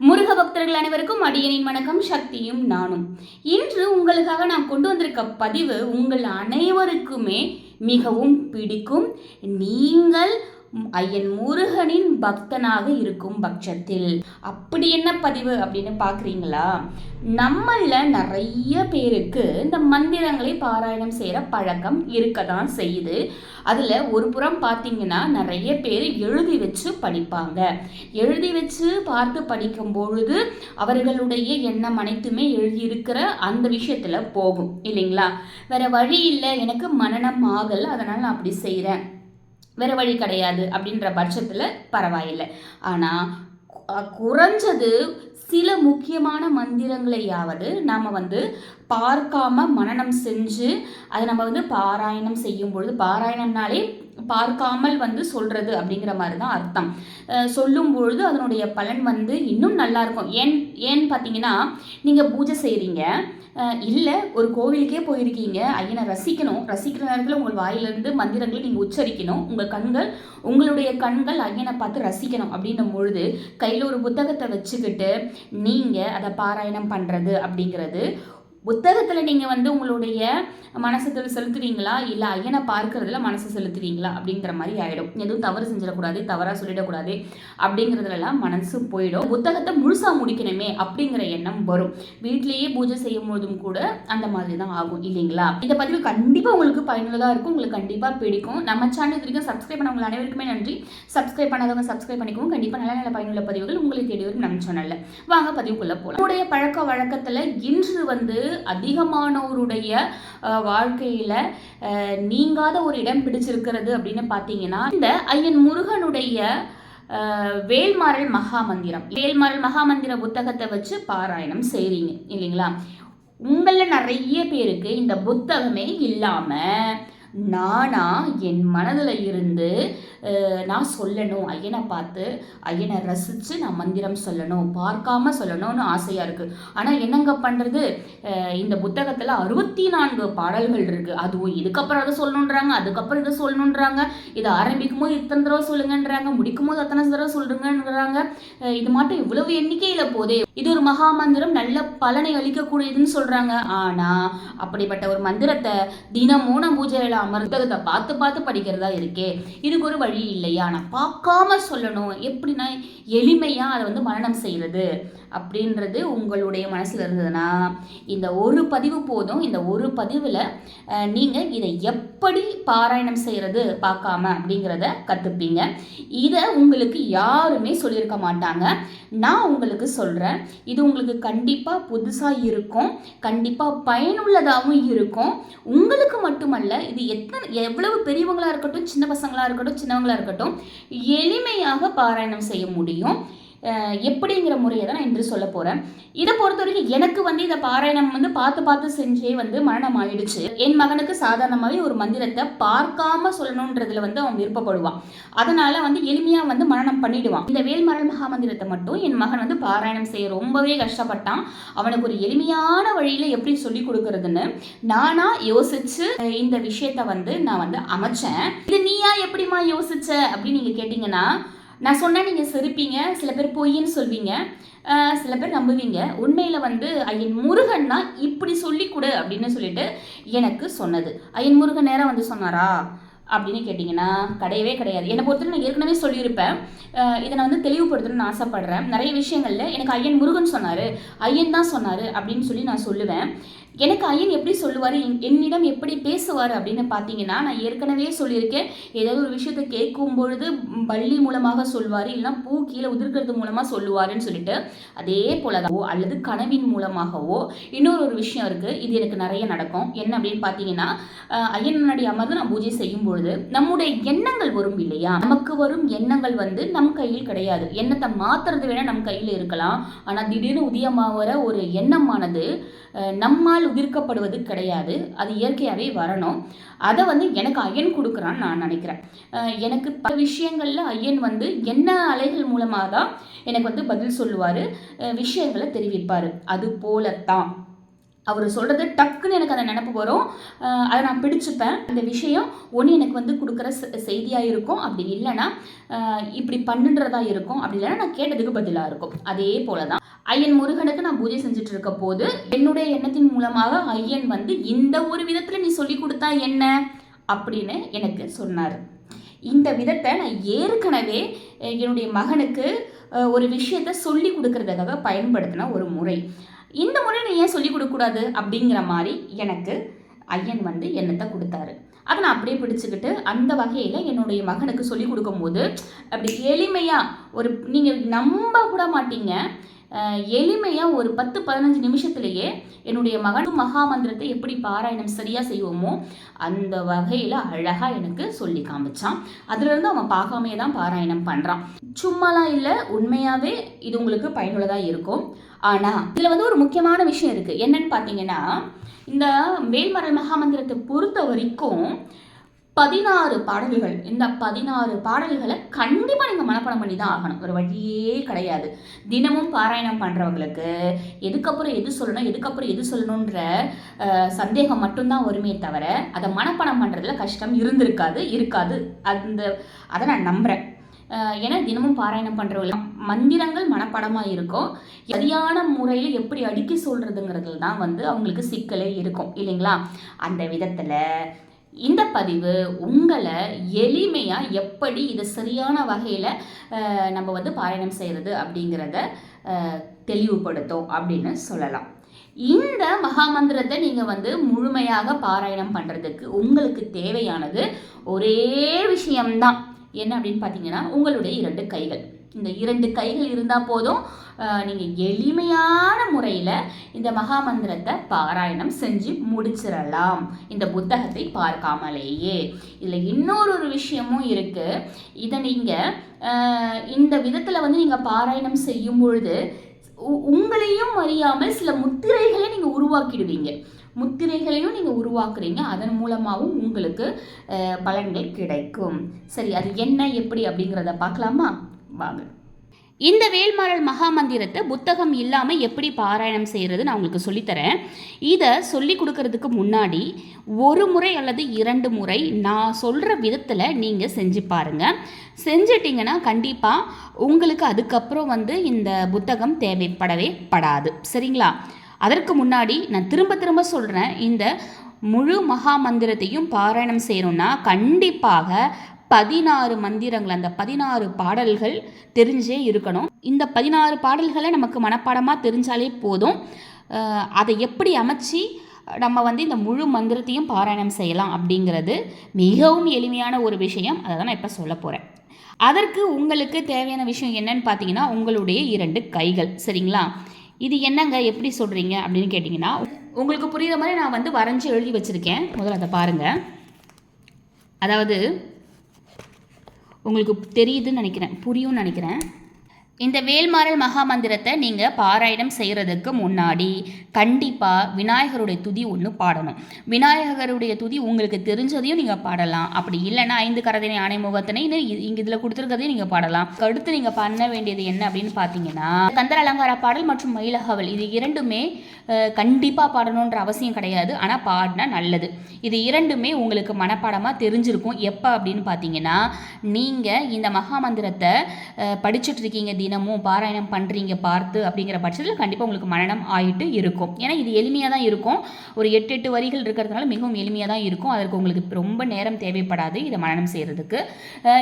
முருக பக்தர்கள் அனைவருக்கும் அடியனின் வணக்கம் சக்தியும் நானும். இன்று உங்களுக்காக நான் கொண்டு வந்திருக்க பதிவு உங்கள் அனைவருக்குமே மிகவும் பிடிக்கும். நீங்கள் ஐயன் முருகனின் பக்தனாக இருக்கும் பட்சத்தில். அப்படி என்ன பதிவு அப்படின்னு பார்க்குறீங்களா நம்மள நிறைய பேருக்கு இந்த மந்திரங்களை பாராயணம் செய்கிற பழக்கம் இருக்க தான் செய்யுது. அதில் ஒரு புறம் பார்த்தீங்கன்னா நிறைய பேர் எழுதி வச்சு படிப்பாங்க. எழுதி வச்சு பார்த்து படிக்கும் பொழுது அவர்களுடைய எண்ணம் அனைத்துமே எழுதியிருக்கிற அந்த விஷயத்தில் போகும். இல்லைங்களா? வேற வழி இல்லை எனக்கு மனநம் ஆகல் அதனால் நான் அப்படி செய்கிறேன் வேற வழி கிடையாது அப்படின்ற பட்சத்தில் பரவாயில்லை. ஆனால் குறைஞ்சது சில முக்கியமான மந்திரங்களையாவது நாம் வந்து பார்க்காம மனநம் செஞ்சு அதை நம்ம வந்து பாராயணம் செய்யும் பொழுது பாராயணம்னாலே பார்க்காமல் வந்து சொல்கிறது அப்படிங்கிற மாதிரி தான் அர்த்தம் சொல்லும் பொழுது அதனுடைய பலன் வந்து இன்னும் நல்லாயிருக்கும் ஏன் ஏன்னு பார்த்தீங்கன்னா நீங்கள் பூஜை செய்கிறீங்க இல்லை ஒரு கோவிலுக்கே போயிருக்கீங்க. ஐயனை ரசிக்கணும். ரசிக்கிற நேரத்தில் உங்கள் வாயிலிருந்து மந்திரங்களை நீங்கள் உச்சரிக்கணும். உங்கள் கண்கள் உங்களுடைய கண்கள் ஐயனை பார்த்து ரசிக்கணும் அப்படின்னும் பொழுது கையில் ஒரு புத்தகத்தை வச்சுக்கிட்டு நீங்கள் அதை பாராயணம் பண்ணுறது அப்படிங்கிறது புத்தகத்தில் நீங்கள் வந்து உங்களுடைய மனசை செலுத்துவீங்களா? இல்லை ஐயனை பார்க்கறதுல மனசை செலுத்துவீங்களா? அப்படிங்கிற மாதிரி ஆகிடும் எதுவும் தவறு செஞ்சிடக்கூடாது தவறாக சொல்லிடக்கூடாது அப்படிங்கிறதுலலாம் மனசு போயிடும். புத்தகத்தை முழுசாக முடிக்கணுமே அப்படிங்கிற எண்ணம் வரும். வீட்லேயே பூஜை செய்யும் போதும் கூட அந்த மாதிரி தான் ஆகும் இல்லைங்களா? இந்த பதிவு கண்டிப்பாக உங்களுக்கு பயனுள்ளதாக இருக்கும். உங்களுக்கு கண்டிப்பாக பிடிக்கும். நம்ம சேனல் இது வரைக்கும் சப்ஸ்கிரைப் பண்ணவங்க அனைவருக்குமே நன்றி. சப்ஸ்கிரைப் பண்ணாதவங்க சப்ஸ்கிரைப் பண்ணிக்கவும் கண்டிப்பாக நல்ல நல்ல பயனுள்ள பதிவுகள் உங்களை தேடி வரும் நம்ம சேனலில் வாங்க பதிவுக்குள்ளே போகலாம் உங்களுடைய பழக்க வழக்கத்தில் இன்று வந்து அதிகமானோருடைய வாழ்க்கையில் வாழ்க்கையில அஹ், நீங்காத ஒரு இடம் பிடிச்சிருக்கிறது அப்படின்னு பார்த்தீங்கன்னா இந்த ஐயன் முருகனுடைய அஹ், வேல்மாறல் மகாமந்திரம். வேல்மாறல் மகாமந்திர புத்தகத்தை வச்சு பாராயணம் செய்கிறீங்க இல்லைங்களா? உங்களில் நிறைய பேருக்கு இந்த புத்தகமே இல்லாமல் நானா என் மனதில் இருந்து நான் சொல்லணும். ஐயனை பார்த்து ஐயனை ரசித்து நான் மந்திரம் சொல்லணும். பார்க்காம சொல்லணும்னு ஆசையாக இருக்குது ஆனால் என்னங்க பண்ணுறது இந்த புத்தகத்தில் அறுபத்தி நான்கு பாடல்கள் இருக்குது அதுவும் இதுக்கப்புறம் அதை சொல்லணுன்றாங்க அதுக்கப்புறம் இதை சொல்லணுன்றாங்க இதை ஆரம்பிக்கும் போது இத்தனை தடவை சொல்லுங்கன்றாங்க. முடிக்கும் போது அத்தனை தடவை சொல்லுங்கன்றாங்க. இது மட்டும் இவ்வளவு எண்ணிக்கையில் போதே. இது ஒரு மகா மந்திரம். நல்ல பலனை அளிக்கக்கூடியதுன்னு சொல்கிறாங்க ஆனால் அப்படிப்பட்ட ஒரு மந்திரத்தை தினமும் நான் பூஜையில் அமர் புத்தகத்தை பார்த்து பார்த்து படிக்கிறதா இருக்கே. இதுக்கு ஒரு வழி இல்லையா? நான் பார்க்காம சொல்லணும். எப்படின்னா எளிமையாக அதை வந்து மரணம் செய்கிறது அப்படின்றது உங்களுடைய மனசில் இருந்ததுன்னா இந்த ஒரு பதிவு போதும். இந்த ஒரு பதிவில் நீங்கள் இதை எப்படி பாராயணம் செய்கிறது பார்க்காம அப்படிங்கிறத கற்றுப்பீங்க இதை உங்களுக்கு யாருமே சொல்லியிருக்க மாட்டாங்க. நான் உங்களுக்கு சொல்கிறேன் இது உங்களுக்கு கண்டிப்பாக புதுசாக இருக்கும். கண்டிப்பாக பயனுள்ளதாகவும் இருக்கும். உங்களுக்கு மட்டுமல்ல இது எத்தனை எவ்வளவு பெரியவங்களாக இருக்கட்டும் சின்ன பசங்களாக இருக்கட்டும் சின்னவங்களாக இருக்கட்டும் எளிமையாக பாராயணம் செய்ய முடியும். எப்படிங்கிற முறையை தான் நான் இன்று சொல்ல போகிறேன் இதை பொறுத்த வரைக்கும் எனக்கு வந்து இதை பாராயணம் வந்து பார்த்து பார்த்து செஞ்சே வந்து மரணம் ஆயிடுச்சு. என் மகனுக்கு சாதாரணமாகவே ஒரு மந்திரத்தை பார்க்காம சொல்லணுன்றதுல வந்து அவன் விருப்பப்படுவான். அதனால வந்து எளிமையாக வந்து மரணம் பண்ணிடுவான். இந்த வேல்மரல் மகாமந்திரத்தை மட்டும் என் மகன் வந்து பாராயணம் செய்ய ரொம்பவே கஷ்டப்பட்டான். அவனுக்கு ஒரு எளிமையான வழியில் எப்படி சொல்லி கொடுக்கறதுன்னு நானா யோசிச்சு இந்த விஷயத்த வந்து நான் வந்து அமைச்சேன். இது நீயா எப்படிமா யோசிச்ச? அப்படின்னு நீங்கள் கேட்டிங்கன்னா நான் சொன்னால் நீங்கள் சிரிப்பீங்க சில பேர் பொய்ன்னு சொல்வீங்க சில பேர் நம்புவீங்க. உண்மையில் வந்து ஐயன் முருகன்னா இப்படி சொல்லி கொடு அப்படின்னு சொல்லிட்டு எனக்கு சொன்னது. ஐயன் முருகன் நேரம் வந்து சொன்னாரா? அப்படின்னு கேட்டிங்கன்னா கிடையவே கிடையாது. என்னை பொறுத்தவரை நான் ஏற்கனவே சொல்லியிருப்பேன். இதை நான் வந்து தெளிவுபடுத்தணும்னு ஆசைப்படுறேன். நிறைய விஷயங்களில் எனக்கு ஐயன் முருகன் சொன்னார். ஐயன் தான் சொன்னார் அப்படின்னு சொல்லி நான் சொல்லுவேன். எனக்கு ஐயன் எப்படி சொல்லுவார்? என்னிடம் எப்படி பேசுவார் அப்படின்னு பார்த்தீங்கன்னா நான் ஏற்கனவே சொல்லியிருக்கேன். ஏதாவது ஒரு விஷயத்தை கேட்கும் பொழுது பள்ளி மூலமாக சொல்வார் இல்லைன்னா பூ கீழே உதிர்க்கிறது மூலமாக சொல்லுவாருன்னு சொல்லிட்டு அதே போலதாவோ அல்லது கனவின் மூலமாகவோ இன்னொரு ஒரு விஷயம் இருக்குது இது எனக்கு நிறைய நடக்கும். என்ன அப்படின்னு பார்த்தீங்கன்னா ஐயன் முன்னாடி அமர்ந்து நான் பூஜை செய்யும் பொழுது நம்முடைய எண்ணங்கள் வரும் இல்லையா? நமக்கு வரும் எண்ணங்கள் வந்து நம் கையில் கிடையாது. எண்ணத்தை மாற்றுறது வேணால் நம் கையில் இருக்கலாம். ஆனால் திடீர்னு உதயமாகிற ஒரு எண்ணமானது நம்மால் நம்மால் உதிர்க்கப்படுவது கிடையாது. அது இயற்கையாகவே வரணும். அதை வந்து எனக்கு ஐயன் கொடுக்குறான்னு நான் நினைக்கிறேன். எனக்கு பல விஷயங்களில் ஐயன் வந்து என்ன அலைகள் மூலமாக தான் எனக்கு வந்து பதில் சொல்லுவார். விஷயங்களை தெரிவிப்பார். அது போலத்தான். அவர் சொல்கிறது டக்குன்னு எனக்கு அந்த நினப்பு வரும். அதை நான் பிடிச்சிப்பேன். இந்த விஷயம் ஒன்று எனக்கு வந்து கொடுக்குற செய்தியாக இருக்கும். அப்படி இல்லைன்னா இப்படி பண்ணுன்றதா இருக்கும். அப்படி இல்லைன்னா நான் கேட்டதுக்கு பதிலாக இருக்கும். அதே போல தான் ஐயன் முருகனுக்கு நான் பூஜை செஞ்சுட்டு இருக்க போது என்னுடைய எண்ணத்தின் மூலமாக ஐயன் வந்து இந்த ஒரு விதத்தில் நீ சொல்லி கொடுத்தா என்ன? அப்படின்னு எனக்கு சொன்னார். இந்த விதத்தை நான் ஏற்கனவே என்னுடைய மகனுக்கு ஒரு விஷயத்த சொல்லி கொடுக்கறதுக்காக பயன்படுத்தின ஒரு முறை. இந்த முறை நீ ஏன் சொல்லி கொடுக்கக்கூடாது அப்படிங்கிற மாதிரி எனக்கு ஐயன் வந்து எண்ணத்தை கொடுத்தாரு. அதை நான் அப்படியே பிடிச்சிக்கிட்டு அந்த வகையில் என்னுடைய மகனுக்கு சொல்லி கொடுக்கும்போது அப்படி எளிமையாக ஒரு நீங்கள் நம்ப கூட மாட்டீங்க. எளிமையாக ஒரு பத்து பதினஞ்சு நிமிஷத்துலேயே என்னுடைய மகன் மகாமந்திரத்தை எப்படி பாராயணம் சரியாக செய்வோமோ அந்த வகையில் அழகாக எனக்கு சொல்லி காமிச்சான். அதுலேருந்து அவன் பார்க்காமையே தான் பாராயணம் பண்ணுறான் சும்மாலாம் இல்லை உண்மையாகவே இது உங்களுக்கு பயனுள்ளதாக இருக்கும். ஆனால் இதில் வந்து ஒரு முக்கியமான விஷயம் இருக்குது என்னன்னு பார்த்தீங்கன்னா இந்த வேல்மரல் மகாமந்திரத்தை பொறுத்த வரைக்கும் பதினாறு பாடல்கள் இந்த பதினாறு பாடல்களை கண்டிப்பாக நீங்கள் மனப்பாடம் பண்ணி தான் ஆகணும். ஒரு வழியே கிடையாது. தினமும் பாராயணம் பண்ணுறவங்களுக்கு எதுக்கப்புறம் எது சொல்லணும் எதுக்கப்புறம் எது சொல்லணுன்ற சந்தேகம் மட்டும்தான் வருமே தவிர அதை மனப்பாடம் பண்ணுறதுல கஷ்டம் இருந்திருக்காது இருக்காது. அந்த அதை நான் நம்புகிறேன் ஏன்னா தினமும் பாராயணம் பண்ணுறவங்க மந்திரங்கள் மனப்படமாக இருக்கும். சரியான முறையில் எப்படி அடுக்கி சொல்கிறதுங்கிறதுல தான் வந்து அவங்களுக்கு சிக்கலே இருக்கும். இல்லைங்களா? அந்த விதத்தில் இந்த பதிவு உங்களை எளிமையாக எப்படி இதை சரியான வகையில் நம்ம வந்து பாராயணம் செய்கிறது அப்படிங்கிறத தெளிவுபடுத்தும் அப்படின்னு சொல்லலாம். இந்த மகாமந்திரத்தை நீங்கள் வந்து முழுமையாக பாராயணம் பண்ணுறதுக்கு உங்களுக்கு தேவையானது ஒரே விஷயம்தான். என்ன அப்படின்னு பார்த்தீங்கன்னா உங்களுடைய இரண்டு கைகள். இந்த இரண்டு கைகள் இருந்தால் போதும் நீங்கள் எளிமையான முறையில் இந்த மகாமந்திரத்தை பாராயணம் செஞ்சு முடிச்சிடலாம். இந்த புத்தகத்தை பார்க்காமலேயே. இதில் இன்னொரு ஒரு விஷயமும் இருக்குது இதை நீங்கள் இந்த விதத்தில் வந்து நீங்கள் பாராயணம் செய்யும் பொழுது உ- உங்களையும் அறியாமல் சில முத்திரைகளை நீங்கள் உருவாக்கிடுவீங்க. முத்திரைகளையும் நீங்கள் உருவாக்குறீங்க. அதன் மூலமாகவும் உங்களுக்கு பலன்கள் கிடைக்கும். சரி அது என்ன எப்படி அப்படிங்கிறத பார்க்கலாமா? வாங்க. இந்த வேல்மாறல் மகாமந்திரத்தை புத்தகம் இல்லாமல் எப்படி பாராயணம் செய்கிறது நான் உங்களுக்கு சொல்லித்தரேன். இதை சொல்லி கொடுக்கறதுக்கு முன்னாடி ஒரு முறை அல்லது இரண்டு முறை நான் சொல்கிற விதத்தில் நீங்கள் செஞ்சு பாருங்கள் செஞ்சிட்டிங்கன்னா கண்டிப்பாக உங்களுக்கு அதுக்கப்புறம் வந்து இந்த புத்தகம் தேவைப்படவே படாது. சரிங்களா? அதற்கு முன்னாடி நான் திரும்ப திரும்ப சொல்கிறேன் இந்த முழு மகா மந்திரத்தையும் பாராயணம் செய்கிறோன்னா கண்டிப்பாக பதினாறு மந்திரங்கள் அந்த பதினாறு பாடல்கள் தெரிஞ்சே இருக்கணும். இந்த பதினாறு பாடல்களை நமக்கு மனப்பாடமாக தெரிஞ்சாலே போதும். அதை எப்படி அமைச்சு நம்ம வந்து இந்த முழு மந்திரத்தையும் பாராயணம் செய்யலாம் அப்படிங்கிறது மிகவும் எளிமையான ஒரு விஷயம். அதை தான் நான் இப்போ சொல்ல போகிறேன் அதற்கு உங்களுக்கு தேவையான விஷயம் என்னன்னு பார்த்தீங்கன்னா உங்களுடைய இரண்டு கைகள். சரிங்களா? இது என்னங்க? எப்படி சொல்கிறீங்க அப்படின்னு கேட்டிங்கன்னா உங்களுக்கு புரியுற மாதிரி நான் வந்து வரைஞ்சி எழுதி வச்சுருக்கேன். முதல்ல அதை பாருங்கள் அதாவது உங்களுக்கு தெரியுதுன்னு நினைக்கிறேன். புரியும்னு நினைக்கிறேன். இந்த வேல்மாறல் மகாமந்திரத்தை நீங்கள் பாராயணம் செய்கிறதுக்கு முன்னாடி கண்டிப்பாக விநாயகருடைய துதி ஒன்று பாடணும். விநாயகருடைய துதி உங்களுக்கு தெரிஞ்சதையும் நீங்கள் பாடலாம். அப்படி இல்லைன்னா ஐந்து கரதினை ஆணை முகத்தினை இங்கே இதில் கொடுத்துருக்கதையும் நீங்கள் பாடலாம். அடுத்து நீங்கள் பண்ண வேண்டியது என்ன அப்படின்னு பார்த்தீங்கன்னா கந்தர் அலங்கார பாடல் மற்றும் மயிலகவல் இது இரண்டுமே கண்டிப்பாக பாடணுன்ற அவசியம் கிடையாது. ஆனால் பாடினா நல்லது. இது இரண்டுமே உங்களுக்கு மனப்பாடமாக தெரிஞ்சிருக்கும். எப்போ அப்படின்னு பார்த்தீங்கன்னா நீங்கள் இந்த மகாமந்திரத்தை படிச்சுட்டு இருக்கீங்க தினமும் பாராயணம் பண்ணுறீங்க பார்த்து அப்படிங்கிற பட்சத்தில் கண்டிப்பாக உங்களுக்கு மனனம் ஆகிட்டு இருக்கும். ஏன்னா இது எளிமையாக தான் இருக்கும். ஒரு எட்டு எட்டு வரிகள் இருக்கிறதுனால மிகவும் எளிமையாக தான் இருக்கும். அதற்கு உங்களுக்கு ரொம்ப நேரம் தேவைப்படாது இதை மரணம் செய்கிறதுக்கு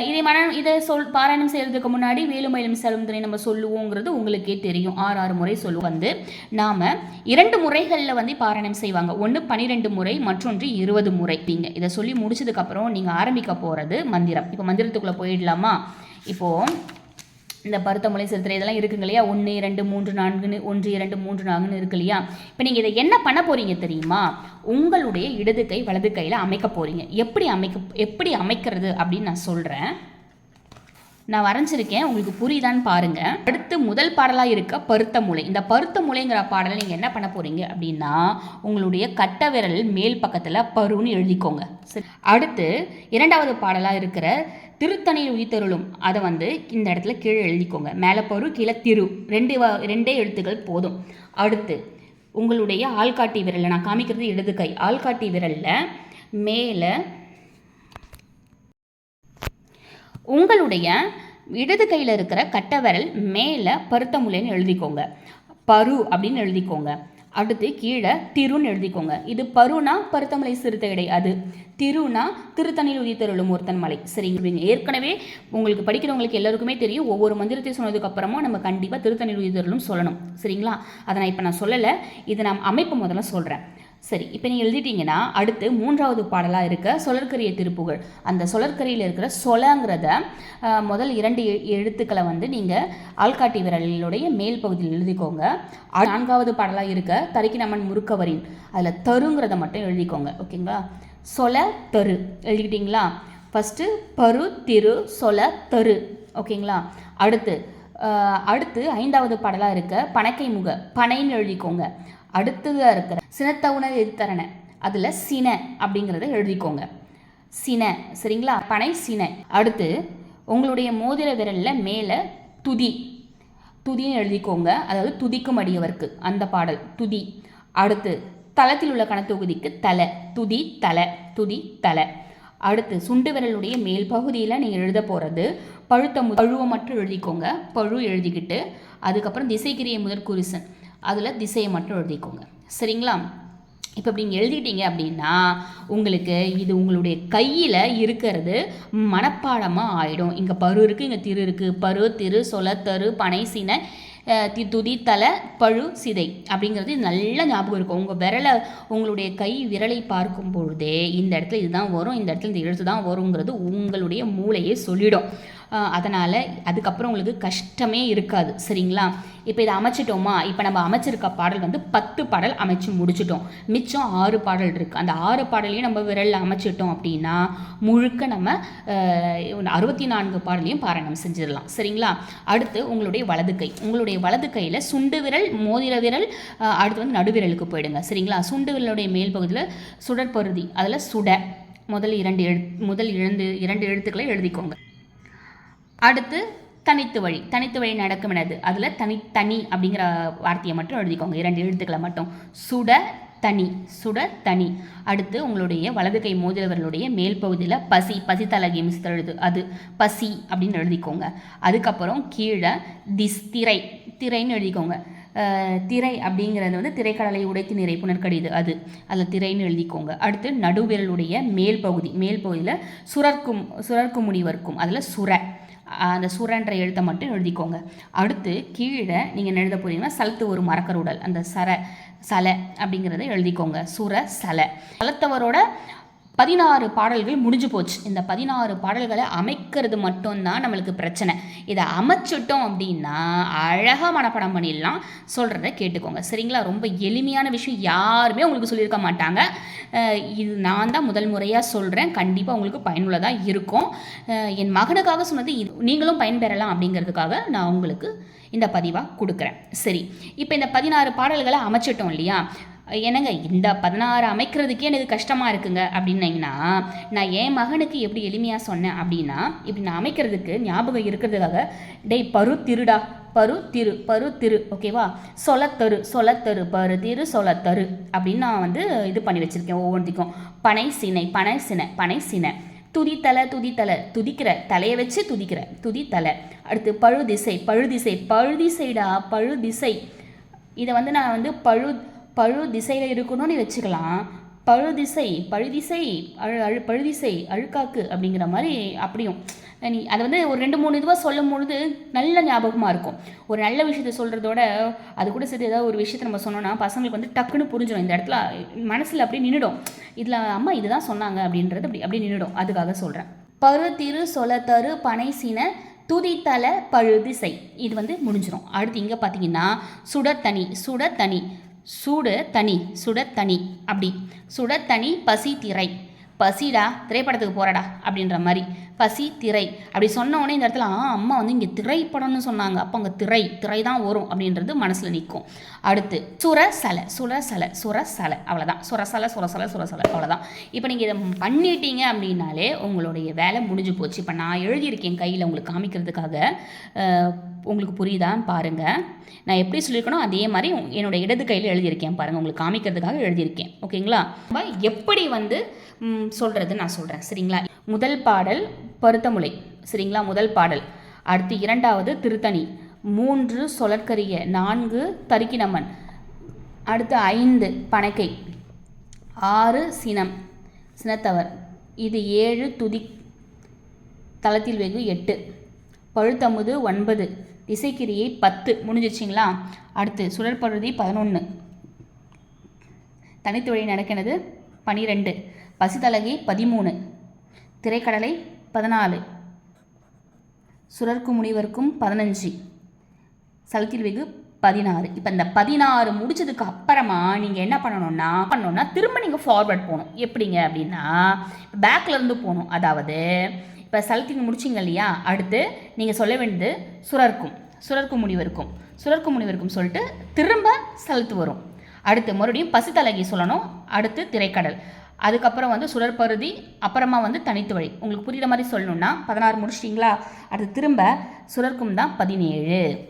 இதை மனனம் இதை சொல் பாராயணம் செய்கிறதுக்கு முன்னாடி வேலுமயிலும் செல்வத்தினை நம்ம சொல்லுவோங்கிறது உங்களுக்கே தெரியும். ஆறு ஆறு முறை சொல்லுவோம் வந்து நாம் இரண்டு முறைகளில் வந்து பாராயணம் செய்வாங்க. ஒன்று பன்னிரெண்டு முறை மற்றொன்று இருபது முறை. நீங்கள் இதை சொல்லி முடிச்சதுக்கப்புறம் நீங்கள் ஆரம்பிக்க போகிறது மந்திரம். இப்போ மந்திரத்துக்குள்ளே போயிடலாமா? இப்போது இந்த பருத்த முளை சிறுத்திரை இதெல்லாம் இருக்குங்க இல்லையா? ஒன்று இரண்டு மூன்று நான்குன்னு ஒன்று இரண்டு மூன்று நான்குன்னு இருக்கு இல்லையா? இப்போ நீங்கள் இதை என்ன பண்ண போகிறீங்க தெரியுமா? உங்களுடைய இடது கை வலது கையில் அமைக்க போகிறீங்க எப்படி அமைக்க எப்படி அமைக்கிறது அப்படின்னு நான் சொல்கிறேன் நான் வரைஞ்சிருக்கேன் உங்களுக்கு புரியுதான்னு பாருங்கள் அடுத்து முதல் பாடலாக இருக்க பருத்த மூளை இந்த பருத்த மூளைங்கிற பாடலை நீங்கள் என்ன பண்ண போகிறீங்க அப்படின்னா உங்களுடைய கட்ட விரல் மேல் பக்கத்தில் பருன்னு எழுதிக்கோங்க. சரி. அடுத்து இரண்டாவது பாடலாக இருக்கிற திருத்தணியில் உயிர்த்தருளும் அதை வந்து இந்த இடத்துல கீழே எழுதிக்கோங்க. மேலே பரு கீழே திரு. ரெண்டு ரெண்டே எழுத்துக்கள் போதும். அடுத்து உங்களுடைய ஆள்காட்டி விரலில் நான் காமிக்கிறது இடது கை. ஆள்காட்டி விரலில் மேலே உங்களுடைய இடது கையில் இருக்கிற கட்டை விரல் மேலே பருத்த முலைன்னு எழுதிக்கோங்க. பரு அப்படின்னு எழுதிக்கோங்க. அடுத்து கீழே திருன்னு எழுதிக்கோங்க. இது பருனா பருத்தமலை சிறுத்தைகடை அது. திருனா திருத்தணியில் உதித்தருளும் ஒருத்தன் மலை. சரிங்க ஏற்கனவே உங்களுக்கு படிக்கிறவங்களுக்கு எல்லாருக்குமே தெரியும். ஒவ்வொரு மந்திரத்தை சொன்னதுக்கு அப்புறமா நம்ம கண்டிப்பாக திருத்தணியில் உதித்தருளும் சொல்லணும். சரிங்களா? அதை நான் இப்போ நான் சொல்லலை. இதை நான் அமைப்பு முதல்ல சொல்கிறேன் சரி இப்போ நீங்கள் எழுதிட்டீங்கன்னா அடுத்து மூன்றாவது பாடலாக இருக்க சொலற்கரிய திருப்புகழ் அந்த சொலற்கரியில் இருக்கிற சொலங்கிறத முதல் இரண்டு எழுத்துக்களை வந்து நீங்கள் ஆள்காட்டி விரலுடைய மேல் பகுதியில் எழுதிக்கோங்க. நான்காவது பாடலாக இருக்க தரிக்கினம்மன் முறுக்கவரின் அதில் தருங்கிறத மட்டும் எழுதிக்கோங்க. ஓகேங்களா? சொல தரு. எழுதிக்கிட்டீங்களா? ஃபஸ்ட்டு பரு திரு சொல தரு. ஓகேங்களா? அடுத்து அடுத்து ஐந்தாவது பாடலாக இருக்க பணக்கை முக பனைன்னு எழுதிக்கோங்க. அடுத்ததாக இருக்கிற சினத்தவுண எதிர்த்தரணை அதில் சின அப்படிங்கிறத எழுதிக்கோங்க. சின சரிங்களா? பனை சின. அடுத்து உங்களுடைய மோதிர விரலில் மேலே துதி. துதின்னு எழுதிக்கோங்க. அதாவது துதிக்கும் அடியவர்க்கு அந்த பாடல் துதி. அடுத்து தளத்தில் உள்ள கணத்தொகுதிக்கு தலை. துதி தலை. துதி தலை. அடுத்து சுண்டு விரலுடைய மேல் பகுதியில் நீங்கள் எழுத போகிறது பழுத்த பழுவை மட்டும் எழுதிக்கோங்க. பழு எழுதிக்கிட்டு அதுக்கப்புறம் திசைக்கிரிய முதற் குறிசன் அதில் திசையை மட்டும் எழுதிக்கோங்க. சரிங்களா? இப்போ இப்படி நீங்கள் எழுதிட்டீங்க அப்படின்னா உங்களுக்கு இது உங்களுடைய கையில் இருக்கிறது மனப்பாடமாக ஆயிடும். இங்கே பரு இருக்குது இங்கே திரு இருக்குது பரு திரு சொல தரு பனை சினை தி துதி தலை பழு சிதை அப்படிங்கிறது நல்ல ஞாபகம் இருக்கும். உங்கள் விரலை உங்களுடைய கை விரலை பார்க்கும் பொழுதே இந்த இடத்துல இதுதான் வரும் இந்த இடத்துல இந்த எழுத்து தான் வருங்கிறது உங்களுடைய மூளையே சொல்லிடும். அதனால் அதுக்கப்புறம் உங்களுக்கு கஷ்டமே இருக்காது சரிங்களா? இப்போ இதை அமைச்சிட்டோமா? இப்போ நம்ம அமைச்சிருக்க பாடல் வந்து பத்து பாடல் அமைச்சு முடிச்சிட்டோம். மிச்சம் ஆறு பாடல் இருக்குது அந்த ஆறு பாடலையும் நம்ம விரலில் அமைச்சிட்டோம் அப்படின்னா முழுக்க நம்ம அறுபத்தி நான்கு பாடலையும் பாராயணம் செஞ்சிடலாம் சரிங்களா? அடுத்து உங்களுடைய வலது கை. உங்களுடைய வலது கையில் சுண்டு விரல் மோதிர விரல் அடுத்து வந்து நடுவிரலுக்கு போயிடுங்க சரிங்களா? சுண்டு விரலுடைய மேல் பகுதியில் சுடற்பருதி அதில் சுட. முதல் இரண்டு எழு முதல் இரண்டு இரண்டு எழுத்துக்களை எழுதிக்கோங்க. அடுத்து தனித்து வழி. தனித்து வழி நடக்கும் எனது அதில் தனி தனி அப்படிங்கிற வார்த்தையை மட்டும் எழுதிக்கோங்க. இரண்டு எழுத்துக்களை மட்டும். சுட தனி. சுட தனி. அடுத்து உங்களுடைய வலது கை மோதிரவர்களுடைய மேல் பகுதியில் பசி பசி தலகை மிஸ் எழுது. அது பசி அப்படின்னு எழுதிக்கோங்க. அதுக்கப்புறம் கீழே திஸ் திரை. திரைன்னு எழுதிக்கோங்க. திரை அப்படிங்கிறது வந்து திரைக்கடலை உடைத்து நிறை புனர்கடிது அது. அதில் திரைன்னு எழுதிக்கோங்க. அடுத்து நடுவிரலுடைய மேல் பகுதி. மேல் பகுதியில் சுரர்க்கும் சுரர்க்கும் முடிவர்க்கும் அதில் சுர. அந்த சுரன்ற எழுத்தை மட்டும் எழுதிக்கோங்க. அடுத்து கீழே நீங்கள் எழுத போகிறீங்கன்னா சலத்து ஒரு மரக்கருடல் அந்த சர சலை அப்படிங்கிறத எழுதிக்கோங்க. சுர சலை. சலத்தவரோட பதினாறு பாடல்கள் முடிஞ்சு போச்சு. இந்த பதினாறு பாடல்களை அமைக்கிறது மட்டும்தான் நம்மளுக்கு பிரச்சனை. இதை அமைச்சிட்டோம் அப்படின்னா அழகாக மனப்பாடம் பண்ணிடலாம். சொல்கிறத கேட்டுக்கோங்க. சரிங்களா? ரொம்ப எளிமையான விஷயம். யாருமே உங்களுக்கு சொல்லியிருக்க மாட்டாங்க. இது நான் தான் முதல் முறையாக சொல்கிறேன் கண்டிப்பாக உங்களுக்கு பயனுள்ளதாக இருக்கும். என் மகனுக்காக சொன்னது இது. நீங்களும் பயன்பெறலாம் அப்படிங்கிறதுக்காக நான் உங்களுக்கு இந்த பதிவாக கொடுக்குறேன். சரி. இப்போ இந்த பதினாறு பாடல்களை அமைச்சிட்டோம் இல்லையா? என்னங்க இந்த பதினாறு அமைக்கிறதுக்கே எனக்கு கஷ்டமாக இருக்குங்க அப்படின்னீங்கன்னா நான் என் மகனுக்கு எப்படி எளிமையாக சொன்னேன் அப்படின்னா இப்படி நான் அமைக்கிறதுக்கு ஞாபகம் இருக்கிறதுக்காக டேய் பரு திருடா பரு திரு பரு திரு ஓகேவா சொலத்தரு சொலத்தரு பரு திரு சொலத்தரு அப்படின்னு நான் வந்து இது பண்ணி வச்சுருக்கேன் ஒவ்வொன்றுக்கும். பனை சினை பனை சினை பனை சினை. துதித்தலை துதித்தலை. துதிக்கிற தலையை வச்சு துதிக்கிற துதித்தலை. அடுத்து பழுதிசை பழுதிசை பழுதிசைடா பழுதிசை. இதை வந்து நான் வந்து பழு பழு திசையில் இருக்கணும்னு வச்சுக்கலாம். பழுதிசை பழுதிசை அழு அழு பழுதிசை அழுக்காக்கு அப்படிங்கிற மாதிரி அப்படியும். நீ அதை வந்து ஒரு ரெண்டு மூணு இதுவாக சொல்லும் பொழுது நல்ல ஞாபகமாக இருக்கும். ஒரு நல்ல விஷயத்தை சொல்கிறதோட அது கூட சேர்த்து ஏதாவது ஒரு விஷயத்த நம்ம சொன்னோன்னா பசங்களுக்கு வந்து டக்குன்னு புரிஞ்சிடும் இந்த இடத்துல மனசில் அப்படியே நின்றுடும் இதில் அம்மா இதுதான் சொன்னாங்க அப்படின்றது அப்படி அப்படியே நின்றுடும் அதுக்காக சொல்கிறேன் பரு திரு சொல பனை சீன துதித்தல பழுதிசை இது வந்து முடிஞ்சிடும் அடுத்து இங்கே பார்த்தீங்கன்னா சுடத்தனி சுடத்தனி. சுட தனி சுடத்தனி அப்படி. சுடத்தனி பசி திரை. பசிடா திரைப்படத்துக்கு போகிறடா அப்படின்ற மாதிரி. பசி திரை. அப்படி சொன்ன உடனே இந்த இடத்துல ஆ அம்மா வந்து இங்கே திரைப்படம்னு சொன்னாங்க. அப்போ அங்கே திரை திரை தான் வரும் அப்படின்றது மனசில் நிற்கும் அடுத்து சுரசலை சுரசலை சுரசலை அவ்வளோதான் சுரசலை சுரசலை சுரசலை அவ்வளோதான் இப்போ நீங்கள் இதை பண்ணிட்டீங்க அப்படின்னாலே உங்களுடைய வேலை முடிஞ்சு போச்சு. இப்போ நான் எழுதியிருக்கேன் கையில் உங்களுக்கு காமிக்கிறதுக்காக. உங்களுக்கு புரியுதான்னு பாருங்கள் நான் எப்படி சொல்லியிருக்கணும் அதே மாதிரி என்னோடய என்னோட இடது கையில் எழுதியிருக்கேன் பாருங்கள் உங்களுக்கு காமிக்கிறதுக்காக எழுதியிருக்கேன். ஓகேங்களா? நம்ம எப்படி வந்து சொல்கிறது நான் சொல்கிறேன் சரிங்களா? முதல் பாடல் பருத்தமுலை. சரிங்களா? முதல் பாடல். அடுத்து இரண்டாவது திருத்தணி. மூன்று சொலற்கரிய நான்கு தருக்கினம்மன் அடுத்து ஐந்து பனைக்கை ஆறு சினம். சினத்தவர். இது ஏழு துதி தளத்தில் வெகு எட்டு. பழுத்தமுது ஒன்பது. திசைக்கிரியை பத்து. முடிஞ்சிச்சிங்களா? அடுத்து சுழற்பகுதி பதினொன்று தனித்துறை நடக்கிறது பனிரெண்டு. பசித்தலகை பதிமூணு. திரைக்கடலை பதினாலு. சுரர்க்கும் முனிவருக்கும் பதினஞ்சு. சலத்தில் பதினாறு. இப்போ இந்த பதினாறு முடிச்சதுக்கு அப்புறமா நீங்கள் என்ன பண்ணணும்னா பண்ணணும்னா திரும்ப நீங்கள் ஃபார்வர்ட் போகணும். எப்படிங்க அப்படின்னா பேக்கில் இருந்து போகணும். அதாவது இப்போ சலத்தின் முடிச்சிங்க இல்லையா? அடுத்து நீங்கள் சொல்ல வேண்டியது சுரர்க்கும் சுரர்க்கும் முனிவருக்கும். சுரர்க்கும் முனிவருக்கும் சொல்லிட்டு திரும்ப சலத்து வரும். அடுத்து மறுபடியும் பசித்தலகி சொல்லணும். அடுத்து திரைக்கடல். அதுக்கப்புறம் வந்து சுழற்பருதி அப்புறமா வந்து தனித்து வழி. உங்களுக்கு புரியுற மாதிரி சொல்லணும்னா பதினாறு முடிச்சிட்டிங்களா? அடுத்து திரும்ப சுழற்கும் தான் பதினேழு.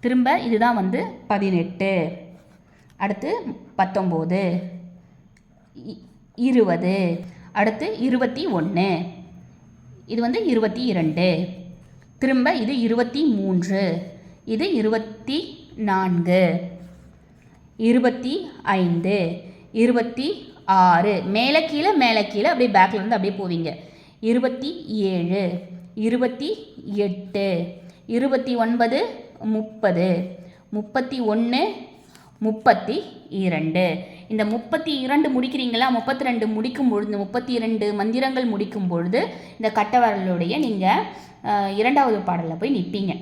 திரும்ப இதுதான் வந்து பதினெட்டு. அடுத்து பத்தொம்போது. இ- இருபது. அடுத்து இருபத்தி ஒன்று இது வந்து இருபத்தி இரண்டு. திரும்ப இது இருபத்தி மூன்று. இது இருபத்தி நான்கு. இருபத்தி ஐந்து. இருபத்தி ஆறு. மேலே கீழே மேலே கீழே அப்படியே பேக்லேருந்து அப்படியே போவீங்க. இருபத்தி ஏழு இருபத்தி எட்டு இருபத்தி ஒன்பது முப்பது முப்பத்தி ஒன்று முப்பத்தி இரண்டு. இந்த முப்பத்தி இரண்டு முடிக்கிறீங்களா? முப்பத்தி ரெண்டு முடிக்கும் பொழுது முப்பத்தி இரண்டு மந்திரங்கள் முடிக்கும் பொழுது இந்த கட்டவரலுடைய நீங்கள் இரண்டாவது பாடலில் போய் நிற்பீங்க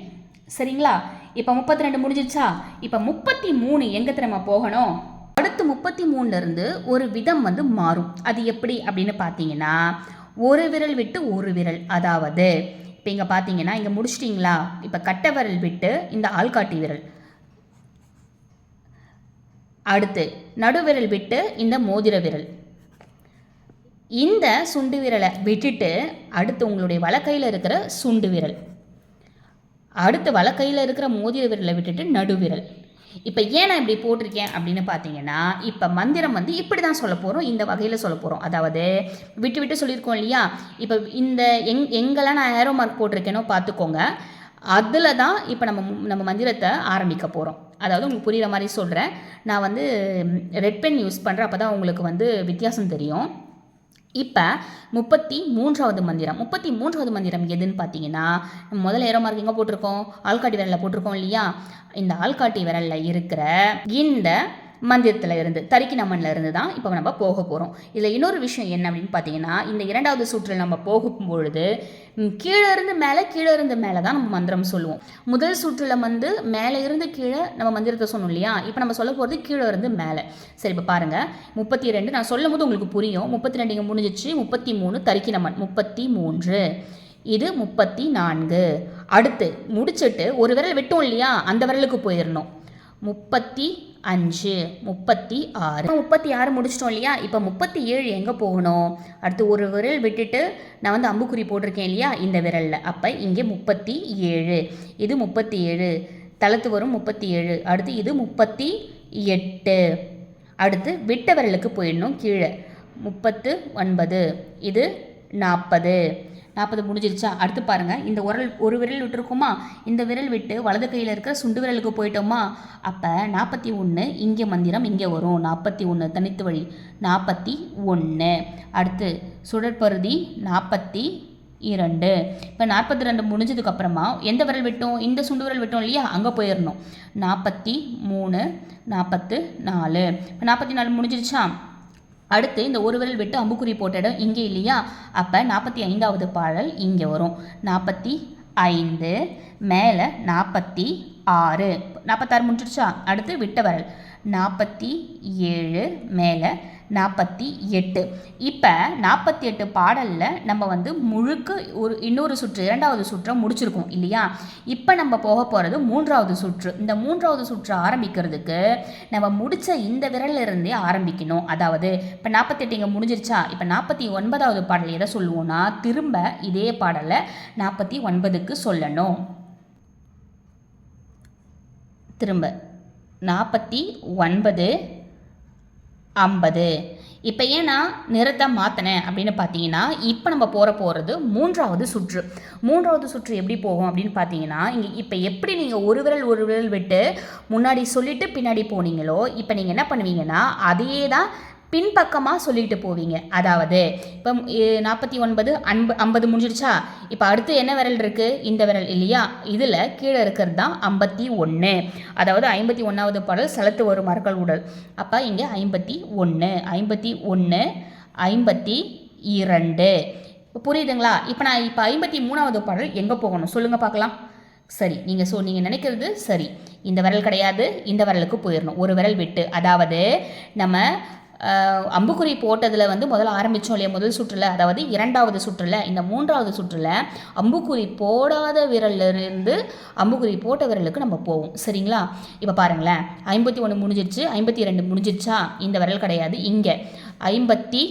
சரிங்களா? இப்போ முப்பத்தி ரெண்டு முடிஞ்சிச்சா? இப்போ முப்பத்தி மூணு எங்கே திறமை போகணும்? அடுத்து முப்பத்தி மூணுலேருந்து ஒரு விதம் வந்து மாறும். அது எப்படி அப்படின்னு பார்த்தீங்கன்னா ஒரு விரல் விட்டு ஒரு விரல். அதாவது இப்போ இங்கே பார்த்தீங்கன்னா இங்கே முடிச்சிட்டிங்களா? இப்போ கட்டை விரல் விட்டு இந்த ஆள்காட்டி விரல். அடுத்து நடுவிரல் விட்டு இந்த மோதிர விரல். இந்த சுண்டு விரலை விட்டுட்டு அடுத்து உங்களுடைய வலக்கையில் இருக்கிற சுண்டு விரல். அடுத்து வலக்கையில் இருக்கிற மோதிர விரலை விட்டுட்டு நடுவிரல். இப்போ ஏன் நான் இப்படி போட்டிருக்கேன் அப்படின்னு பார்த்தீங்கன்னா இப்போ மந்திரம் வந்து இப்படி தான் சொல்ல போகிறோம் இந்த வகையில் சொல்ல போகிறோம் அதாவது விட்டு விட்டு சொல்லியிருக்கோம் இல்லையா? இப்போ இந்த எங் எங்கெல்லாம் நான் ஏரோ மார்க் போட்டிருக்கேனோ பார்த்துக்கோங்க அதில் தான் இப்போ நம்ம நம்ம மந்திரத்தை ஆரம்பிக்க போகிறோம் அதாவது உங்களுக்கு புரிகிற மாதிரி சொல்கிறேன் நான் வந்து ரெட் பென் யூஸ் பண்ணுறேன் அப்போ தான் உங்களுக்கு வந்து வித்தியாசம் தெரியும். இப்போ முப்பத்தி மூன்றாவது மந்திரம். முப்பத்தி மூன்றாவது மந்திரம் எதுன்னு பார்த்தீங்கன்னா முதல்ல ஏரோ மார்க் எங்கே போட்டிருக்கோம்? ஆள்காட்டி விரலில் போட்டிருக்கோம் இல்லையா? இந்த ஆள்காட்டி விரலில் இருக்கிற இந்த மந்திரத்தில் இருந்து தரிக்கி இருந்து தான் இப்போ நம்ம போக போகிறோம் இதில் இன்னொரு விஷயம் என்ன அப்படின்னு பார்த்தீங்கன்னா இந்த இரண்டாவது சுற்றில் நம்ம போகும் பொழுது கீழே இருந்து மேலே கீழே இருந்து மேலே தான் நம்ம மந்திரம் சொல்லுவோம். முதல் சுற்றில் வந்து மேலே இருந்து கீழே நம்ம மந்திரத்தை சொன்னோம் இல்லையா? இப்போ நம்ம சொல்ல போகிறது கீழே இருந்து மேலே. சரி இப்போ பாருங்கள் முப்பத்தி ரெண்டு நான் சொல்லும் போது உங்களுக்கு புரியும். முப்பத்தி ரெண்டு இங்கே முடிஞ்சிச்சு. முப்பத்தி மூணு. தரிக்கினமன் முப்பத்தி மூன்று இது முப்பத்தி நான்கு அடுத்து முடிச்சுட்டு ஒரு விரல் விட்டோம் இல்லையா? அந்த விரலுக்கு போயிடணும் முப்பத்தி அஞ்சு முப்பத்தி ஆறு. முப்பத்தி ஆறு முடிச்சிட்டோம் இல்லையா? இப்போ முப்பத்தி ஏழு எங்கே போகணும்? அடுத்து ஒரு விரல் விட்டுட்டு நான் வந்து அம்புக்குறி போட்டிருக்கேன் இல்லையா? இந்த விரலில். அப்போ இங்கே முப்பத்தி ஏழு. இது முப்பத்தி ஏழு. தளத்து வரும் முப்பத்தி ஏழு. அடுத்து இது முப்பத்தி எட்டு. அடுத்து விட்ட விரலுக்கு போயிடணும் கீழே. முப்பத்து ஒன்பது. இது நாற்பது நாற்பது முடிஞ்சிருச்சா? அடுத்து பாருங்கள் இந்த உரல் ஒரு விரல் விட்டுருக்குமா? இந்த விரல் விட்டு வலது கையில் இருக்கிற சுண்டு விரலுக்கு போயிட்டோமா? அப்போ நாற்பத்தி ஒன்று இங்கே மந்திரம் இங்கே வரும் நாற்பத்தி ஒன்று தனித்து வழி. நாற்பத்தி ஒன்று அடுத்து சுழற்பருதி நாற்பத்தி இரண்டு. இப்போ நாற்பத்தி ரெண்டு முடிஞ்சதுக்கு அப்புறமா எந்த விரல் விட்டோம்? இந்த சுண்டு விரல் விட்டோம் இல்லையா? அங்கே போயிடணும் நாற்பத்தி மூணு நாற்பத்து நாலு. இப்போ நாற்பத்தி நாலு முடிஞ்சிருச்சா? அடுத்து இந்த ஒரு விரல் விட்டு அம்புக்குறி போட்ட இடம் இங்கே இல்லையா? அப்போ நாற்பத்தி ஐந்தாவது பாடல் இங்கே வரும். நாற்பத்தி ஐந்து மேலே நாற்பத்தி ஆறு. நாற்பத்தாறு முடிஞ்சிடுச்சா? அடுத்து விட்ட விரல். நாற்பத்தி ஏழு மேலே நாற்பத்தி எட்டு. இப்போ நாற்பத்தி எட்டு பாடலில் நம்ம வந்து முழுக்க ஒரு இன்னொரு சுற்று இரண்டாவது சுற்றை முடிச்சிருக்கோம் இல்லையா? இப்போ நம்ம போக போகிறது மூன்றாவது சுற்று. இந்த மூன்றாவது சுற்று ஆரம்பிக்கிறதுக்கு நம்ம முடித்த இந்த விரல்ல இருந்தே ஆரம்பிக்கணும். அதாவது இப்போ நாற்பத்தெட்டு இங்கே முடிஞ்சிருச்சா? இப்போ நாற்பத்தி ஒன்பதாவது பாடல் எதை சொல்லுவோம்னா திரும்ப இதே பாடலை நாற்பத்தி ஒன்பதுக்கு சொல்லணும். திரும்ப. நாற்பத்தி ஒன்பது ஐம்பது. இப்போ ஏன் நான் நிறத்தை மாற்றினேன் அப்படின்னு பார்த்தீங்கன்னா இப்போ நம்ம போகிற போகிறது மூன்றாவது சுற்று. மூன்றாவது சுற்று எப்படி போகும் அப்படின்னு பார்த்தீங்கன்னா இங்கே இப்போ எப்படி நீங்கள் ஒரு விரல் ஒரு விரல் விட்டு முன்னாடி சொல்லிவிட்டு பின்னாடி போனீங்களோ இப்போ நீங்கள் என்ன பண்ணுவீங்கன்னா அதையே தான் பின்பக்கமாக சொல்லிட்டு போவீங்க. அதாவது இப்போ நாற்பத்தி ஒன்பது அன்பு ஐம்பது முடிஞ்சிடுச்சா? இப்போ அடுத்து என்ன விரல் இருக்குது இந்த விரல் இல்லையா? இதில் கீழே இருக்கிறது தான் ஐம்பத்தி ஒன்று அதாவது ஐம்பத்தி ஒன்றாவது பாடல் செலுத்து வரும் மரக்கல் உடல். அப்போ இங்கே ஐம்பத்தி ஒன்று ஐம்பத்தி ஒன்று ஐம்பத்தி இரண்டு. இப்போ புரியுதுங்களா? இப்போ நான் இப்போ ஐம்பத்தி மூணாவது பாடல் எங்கே போகணும்? சொல்லுங்கள் பார்க்கலாம். சரி நீங்கள் ஸோ நீங்கள் நினைக்கிறது சரி. இந்த விரல் கிடையாது இந்த விரலுக்கு போயிடணும் ஒரு விரல் விட்டு. அதாவது நம்ம அம்புக்குறி போட்டதில் வந்து முதல்ல ஆரம்பித்தோம் இல்லையா முதல் சுற்றில்? அதாவது இரண்டாவது சுற்றில். இந்த மூன்றாவது சுற்றில் அம்புக்குறி போடாத விரல்ல இருந்து அம்புக்குறி போட்ட விரலுக்கு நம்ம போவோம். சரிங்களா? இப்போ பாருங்களேன். ஐம்பத்தி ஒன்று முடிஞ்சிருச்சு. ஐம்பத்தி ரெண்டு முடிஞ்சிருச்சா? இந்த விரல் கிடையாது. இங்கே. ஐம்பத்தி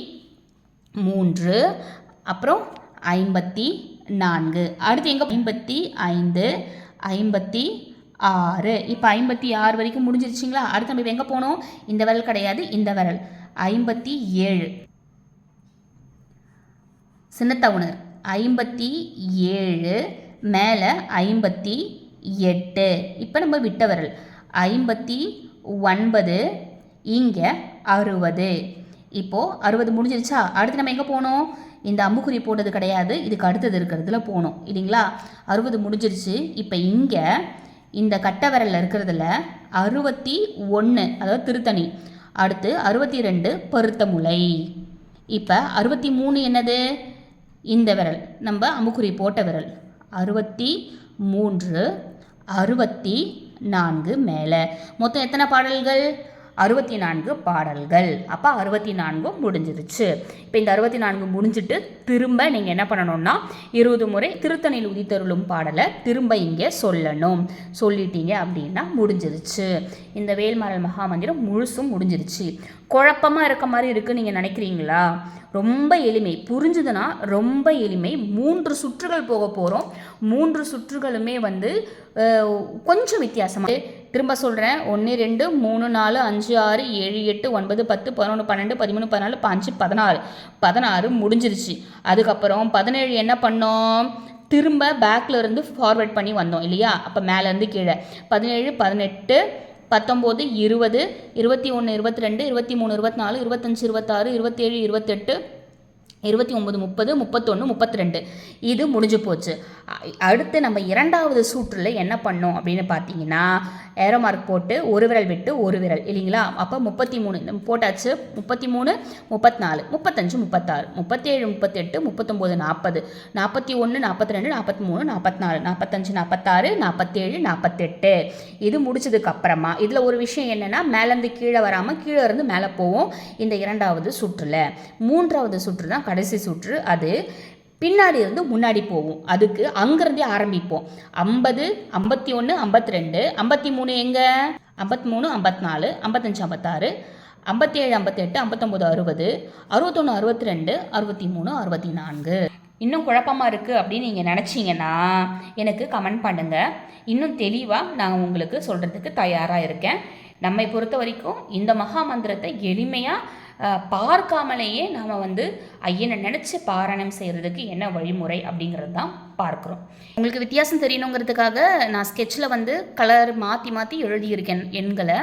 மூன்று அப்புறம் ஐம்பத்தி நான்கு. அடுத்து எங்கே? ஐம்பத்தி ஐந்து ஐம்பத்தி ஆறு. இப்போ ஐம்பத்தி ஆறு வரைக்கும் முடிஞ்சிருச்சிங்களா? அடுத்து நம்ம எங்கே போனோம்? இந்த விரல் கிடையாது இந்த விரல். ஐம்பத்தி ஏழு. சின்னத்தவுணர் ஐம்பத்தி ஏழு மேலே ஐம்பத்தி எட்டு. இப்போ நம்ம விட்டவரல் ஐம்பத்தி ஒன்பது இங்கே அறுபது. இப்போது அறுபது முடிஞ்சிருச்சா? அடுத்து நம்ம எங்கே போனோம்? இந்த அம்புக்குறி போட்டது கிடையாது இதுக்கு அடுத்தது இருக்கிறதுல போகணும் இல்லைங்களா? அறுபது முடிஞ்சிருச்சு இப்போ இங்கே இந்த கட்டை விரலில் இருக்கிறதுல அறுபத்தி ஒன்று அதாவது திருத்தணி. அடுத்து அறுபத்தி ரெண்டு பருத்த முளை இப்போ அறுபத்தி மூணு என்னது? இந்த விரல். நம்ம அம்புக்குறி போட்ட விரல். அறுபத்தி மூன்று அறுபத்தி நான்கு மேலே. மொத்தம் எத்தனை பாடல்கள்? அறுபத்தி நான்கு பாடல்கள். அப்போ அறுபத்தி நான்கும் முடிஞ்சிருச்சு. இப்போ இந்த அறுபத்தி நான்கு முடிஞ்சிட்டு திரும்ப நீங்கள் என்ன பண்ணணும்னா இருபது முறை திருத்தணியில் உதித்தருளும் பாடலை திரும்ப இங்கே சொல்லணும். சொல்லிட்டீங்க அப்படின்னா முடிஞ்சிருச்சு. இந்த வேல்மாறல் மகாமந்திரம் முழுசும் முடிஞ்சிருச்சு. குழப்பமாக இருக்க மாதிரி இருக்குன்னு நீங்கள் நினைக்கிறீங்களா? ரொம்ப எளிமை. புரிஞ்சுதுன்னா ரொம்ப எளிமை. மூன்று சுற்றுகள் போக போகிறோம் மூன்று சுற்றுகளுமே வந்து கொஞ்சம் வித்தியாசமாக திரும்ப சொல்கிறேன் ஒன்று ரெண்டு மூணு நாலு அஞ்சு ஆறு ஏழு எட்டு ஒன்பது பத்து பதினொன்று பன்னெண்டு பதிமூணு பதினாலு பாஞ்சு பதினாறு. பதினாறு முடிஞ்சிருச்சு. அதுக்கப்புறம் பதினேழு என்ன பண்ணோம்? திரும்ப பேக்கில் இருந்து ஃபார்வர்ட் பண்ணி வந்தோம் இல்லையா? அப்போ மேலேருந்து கீழே. பதினேழு பதினெட்டு பத்தொம்போது இருபது இருபத்தி ஒன்று இருபத்தி ரெண்டு இருபத்தி மூணு இருபத்தி நாலு இருபத்தஞ்சி இருபத்தாறு இருபத்தேழு இருபத்தெட்டு இருபத்தி ஒம்பது முப்பது முப்பத்தொன்று முப்பத்தி ரெண்டு இது முடிஞ்சு போச்சு. அடுத்து நம்ம இரண்டாவது சூற்றில் என்ன பண்ணோம் அப்படின்னு பார்த்தீங்கன்னா ஏரோ மார்க் போட்டு ஒரு விரல் விட்டு ஒரு விரல் இல்லைங்களா? அப்போ முப்பத்தி மூணு இந்த போட்டாச்சு முப்பத்தி மூணு முப்பத்தி நாலு முப்பத்தஞ்சு முப்பத்தாறு முப்பத்தேழு முப்பத்தெட்டு முப்பத்தொம்போது நாற்பது நாற்பத்தி ஒன்று நாற்பத்தி ரெண்டு நாற்பத்தி மூணு நாற்பத்தி நாலு நாற்பத்தஞ்சு நாற்பத்தாறு நாற்பத்தேழு நாற்பத்தெட்டு. இது முடிச்சதுக்கப்புறமா இதில் ஒரு விஷயம் என்னென்னா மேலேருந்து கீழே வராமல் கீழே இருந்து மேலே போவோம் இந்த இரண்டாவது சுற்றில். மூன்றாவது சுற்று தான் கடைசி சுற்று. அது பின்னாடி இருந்து முன்னாடி போவோம் அதுக்கு அங்கேருந்தே ஆரம்பிப்போம். ஐம்பது ஐம்பத்தி ஒன்று ஐம்பத்தி ரெண்டு ஐம்பத்தி மூணு எங்கே? ஐம்பத்தி மூணு ஐம்பத்தி நாலு ஐம்பத்தஞ்சு ஐம்பத்தாறு ஐம்பத்தேழு ஐம்பத்தெட்டு ஐம்பத்தொம்போது அறுபது அறுபத்தொன்று அறுபத்தி ரெண்டு அறுபத்தி மூணு அறுபத்தி நான்கு இன்னும் குழப்பமாக இருக்குது அப்படின்னு நீங்கள் நினச்சிங்கன்னா எனக்கு கமெண்ட் பண்ணுங்கள் இன்னும் தெளிவாக நான் உங்களுக்கு சொல்கிறதுக்கு தயாராக இருக்கேன். நம்மை பொறுத்த வரைக்கும் இந்த மகா மந்திரத்தை எளிமையாக பார்க்காமலேயே நாம் வந்து ஐயனை நினச்சி பாராயணம் செய்கிறதுக்கு என்ன வழிமுறை அப்படிங்கிறது தான் பார்க்குறோம். உங்களுக்கு வித்தியாசம் தெரியணுங்கிறதுக்காக நான் ஸ்கெட்சில் வந்து கலர் மாற்றி மாற்றி எழுதியிருக்கேன் எண்களை.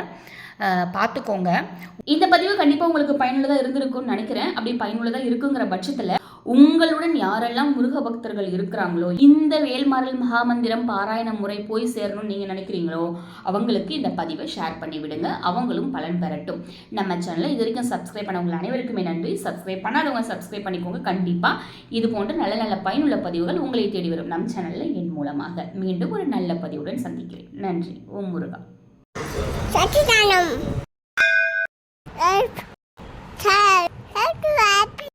பார்த்துக்கோங்க. இந்த பதிவு கண்டிப்பாக உங்களுக்கு பயனுள்ளதாக இருந்திருக்கும்னு நினைக்கிறேன். அப்படி பயனுள்ளதாக இருக்குங்கிற பட்சத்தில் உங்களுடன் யாரெல்லாம் முருக பக்தர்கள் இருக்கிறாங்களோ இந்த வேல்மாரல் மகாமந்திரம் பாராயண முறை போய் சேரணும்னு நீங்கள் நினைக்கிறீங்களோ அவங்களுக்கு இந்த பதிவை ஷேர் பண்ணி விடுங்க. அவங்களும் பலன் பெறட்டும். நம்ம சேனலை இது வரைக்கும் சப்ஸ்கிரைப் பண்ணவங்க அனைவருக்குமே நன்றி. சப்ஸ்கிரைப் பண்ணாதவங்க சப்ஸ்கிரைப் பண்ணிக்கோங்க. கண்டிப்பாக இது போன்ற நல்ல நல்ல பயனுள்ள பதிவுகள் உங்களை தேடி வரும் நம் சேனலில் என் மூலமாக. மீண்டும் ஒரு நல்ல பதிவுடன் சந்திக்கிறேன். நன்றி. ஓம் முருகா. சச்சிதானம்.